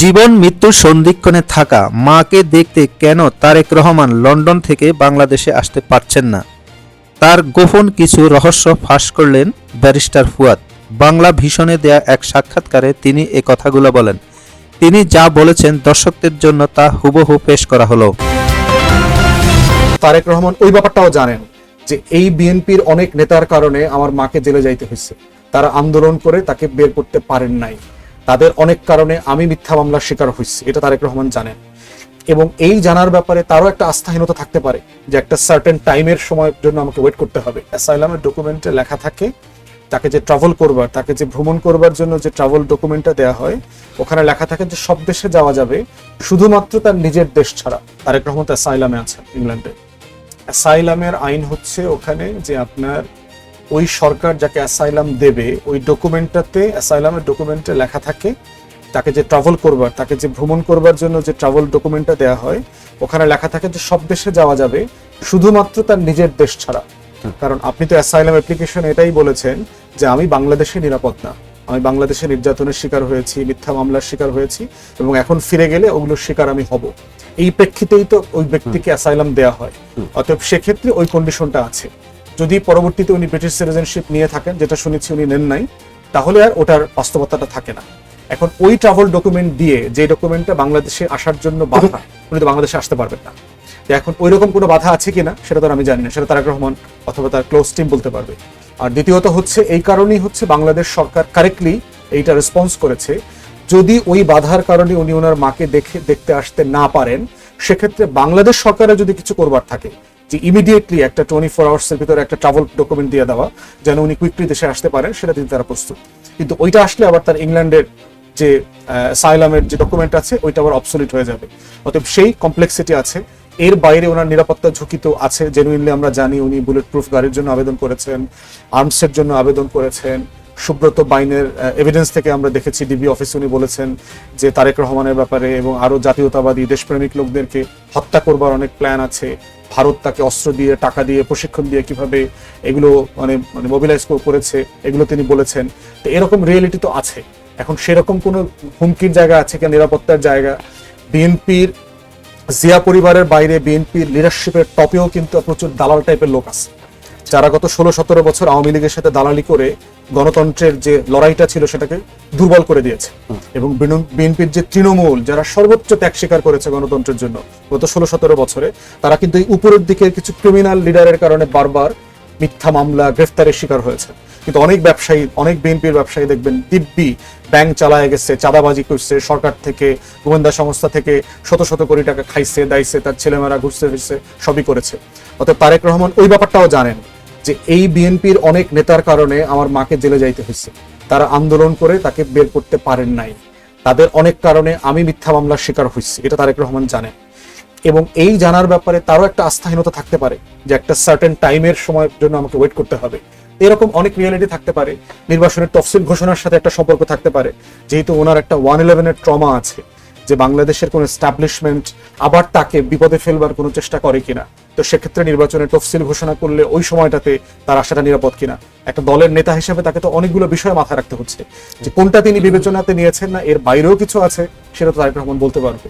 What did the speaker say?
জীবন মৃত্যুর সন্ধিক্ষণে থাকা মাকে দেখতে কেন তারেক রহমান লন্ডন থেকে বাংলাদেশে আসতে পারছেন না? তার গোপন কিছু রহস্য ফাঁস করলেন ব্যারিস্টার ফুয়াদ। বাংলা ভীষণে দেয়া এক সাক্ষাৎকারে তিনি এ কথাগুলো বলেন। তিনি যা বলেছেন দর্শকদের জন্য তা হুবহু পেশ করা হলো। তারেক রহমান ওই ব্যাপারটাও জানেন যে এই বিএনপির অনেক নেতার কারণে আমার মাকে জেলে যাইতে হয়েছে। তারা আন্দোলন করে তাকে বের করতে পারেন নাই। তাদের অনেক কারণে আমি মিথ্যা মামলার শিকার হয়েছি, এটা তারেক রহমান জানেন। এবং এই জানার ব্যাপারে তারও একটা আস্থাহীনতা থাকতে পারে যে একটা সার্টেন টাইমের সময়ের জন্য আমাকে ওয়েট করতে হবে। অ্যাসাইলামের ডকুমেন্টে লেখা থাকে, তাকে যে ট্রাভেল করবার, তাকে যে ভ্রমণ করবার জন্য যে ট্রাভেল ডকুমেন্টটা দেওয়া হয়, ওখানে লেখা থাকে যে সব দেশে যাওয়া যাবে, শুধুমাত্র তার নিজের দেশ ছাড়া। তারেক রহমান তো অ্যাসাইলামে আছেন ইংল্যান্ডে অ্যাসাইলামের আইন হচ্ছে ওখানে যে আপনার ওই সরকার যাকে অ্যাসাইলাম দেবে ওই ডকুমেন্টটাতে অ্যাসাইলামের ডকুমেন্টে লেখা থাকে তাকে যে ট্রাভেল করবার তাকে যে ভ্রমণ করবার জন্য যে ট্রাভেল ডকুমেন্টটা দেওয়া হয় ওখানে লেখা থাকে যে সব দেশে যাওয়া যাবে শুধুমাত্র তার নিজের দেশ ছাড়া। কারণ আপনি তো অ্যাসাইলাম অ্যাপ্লিকেশন এটাই বলেছেন যে আমি বাংলাদেশে নিরাপদ না। আমি বাংলাদেশে নির্যাতনের শিকার হয়েছি মিথ্যা মামলার শিকার হয়েছি এবং এখন ফিরে গেলে ওগুলোর শিকার আমি হব। এই প্রেক্ষিতেই তো ওই ব্যক্তিকে অ্যাসাইলাম দেওয়া হয়। অতএব সেক্ষেত্রে ওই কন্ডিশনটা আছে। যদি পরবর্তীতে উনি ব্রিটিশ সিটিজেনশিপ নিয়ে থাকেন যেটা শুনেছি উনি নেন নাই তাহলে আর ওটার বাস্তবতাটা থাকে না। এখন ওই ট্রাভেল ডকুমেন্ট দিয়ে যে ডকুমেন্টটা বাংলাদেশে আসার জন্য বাধা উনি তো বাংলাদেশে আসতে পারবেন না। এখন ওই রকম কোনো বাধা আছে কিনা সেটা তো আমি জানি না। সেটা তারেক রহমান অথবা তার ক্লোজ টিম বলতে পারবে। আর দ্বিতীয়ত হচ্ছে এই কারণেই হচ্ছে বাংলাদেশ সরকার কারেক্টলি এইটা রেসপন্স করেছে। যদি ওই বাধার কারণে উনি ওনার মাকে দেখে দেখতে আসতে না পারেন সেক্ষেত্রে বাংলাদেশ সরকারের যদি কিছু করবার থাকে যে ইমিডিয়েটলি একটা টোয়েন্টি ফোর আওয়ার্সের ভিতরে একটা ট্রাভেল ডকুমেন্ট দিয়ে দেওয়া, যেন উনি কুইকলি দেশে আসতে পারেন, সেটা দিতে তারা প্রস্তুত। কিন্তু ওইটা আসলে আবার তার ইংল্যান্ডের যে সাইলামের যে ডকুমেন্ট আছে, ওইটা আবার অবসলিট হয়ে যাবে। অতএব সেই কমপ্লেক্সিটি আছে। এর বাইরে ওনার নিরাপত্তা ঝুঁকি তো আছে। জেনুইনলি আমরা জানি উনি বুলেট প্রুফ গাড়ির জন্য আবেদন করেছেন আর্মসের জন্য আবেদন করেছেন। সুব্রত বাইনের এভিডেন্স থেকে আমরা দেখেছি ডিবি অফিসে উনি বলেছেন যে তারেক রহমানের ব্যাপারে এবং আরও জাতীয়তাবাদী দেশপ্রেমিক লোকদেরকে হত্যা করবার অনেক প্ল্যান আছে। ভারত তাকে অস্ত্র দিয়ে, টাকা দিয়ে, প্রশিক্ষণ দিয়ে কীভাবে এগুলো মানে মানে মোবিলাইজ করেছে, এগুলো তিনি বলেছেন। তো এরকম রিয়েলিটি তো আছে। এখন সেরকম কোনো হুমকির জায়গা আছে কিনা, নিরাপত্তার জায়গা? বিএনপির, জিয়া পরিবারের বাইরে বিএনপির লিডারশিপের টপেও কিন্তু প্রচুর দালাল টাইপের লোক আছে। যারা গত ষোলো সতেরো বছর আওয়ামী লীগের সাথে দালালি করে গণতন্ত্রের যে লড়াইটা ছিল সেটাকে দুর্বল করে দিয়েছে। এবং বিএনপির যে তৃণমূল যারা সর্বোচ্চ ত্যাগ স্বীকার করেছে গণতন্ত্রের জন্য গত ষোলো সতেরো বছরে তারা কিন্তু এই উপরের দিকের কিছু ক্রিমিনাল লিডারের কারণে বারবার মিথ্যা মামলা গ্রেফতারের শিকার হয়েছে। কিন্তু অনেক ব্যবসায়ী অনেক বিএনপির ব্যবসায়ী দেখবেন দিব্যি ব্যাংক চালায় গেছে চাঁদাবাজি করছে সরকার থেকে গোয়েন্দা সংস্থা থেকে শত শত কোটি টাকা খাইছে দাইছে তার ছেলেমেয়েরা ঘুরছে ফিরছে সবই করেছে। অতএব তারেক রহমান ওই ব্যাপারটাও জানেন। যে এই বিএনপির অনেক নেতার কারণে আমার মাকে জেলে যাইতে হয়েছে। তারা আন্দোলন করে তাকে বের করতে পারেন নাই। তাদের অনেক কারণে আমি মিথ্যা মামলার শিকার হয়েছি, এটা তারেক রহমান জানেন। এবং এই জানার ব্যাপারে তারও একটা আস্থাহীনতা থাকতে পারে যে একটা সার্টেন টাইমের সময়ের জন্য আমাকে ওয়েট করতে হবে। এরকম অনেক রিয়েলিটি থাকতে পারে, নির্বাচনের তফসিল ঘোষণার সাথে একটা সম্পর্ক থাকতে পারে, যেহেতু ওনার একটা ওয়ান ইলেভেনের ট্রমা আছে। যে বাংলাদেশের কোন এস্টাবলিশমেন্ট আবার তাকে বিপদে ফেলবার কোনো চেষ্টা করে কিনা। তো সেক্ষেত্রে নির্বাচনের তফসিল ঘোষণা করলে ওই সময়টাতে তার আশাটা নিরাপদ কিনা। একটা দলের নেতা হিসেবে তাকে তো অনেকগুলো বিষয় মাথায় রাখতে হচ্ছে। যে কোনটা তিনি বিবেচনাতে নিয়েছেন না, এর বাইরেও কিছু আছে, সেটা তো তারেক রহমান বলতে পারবে।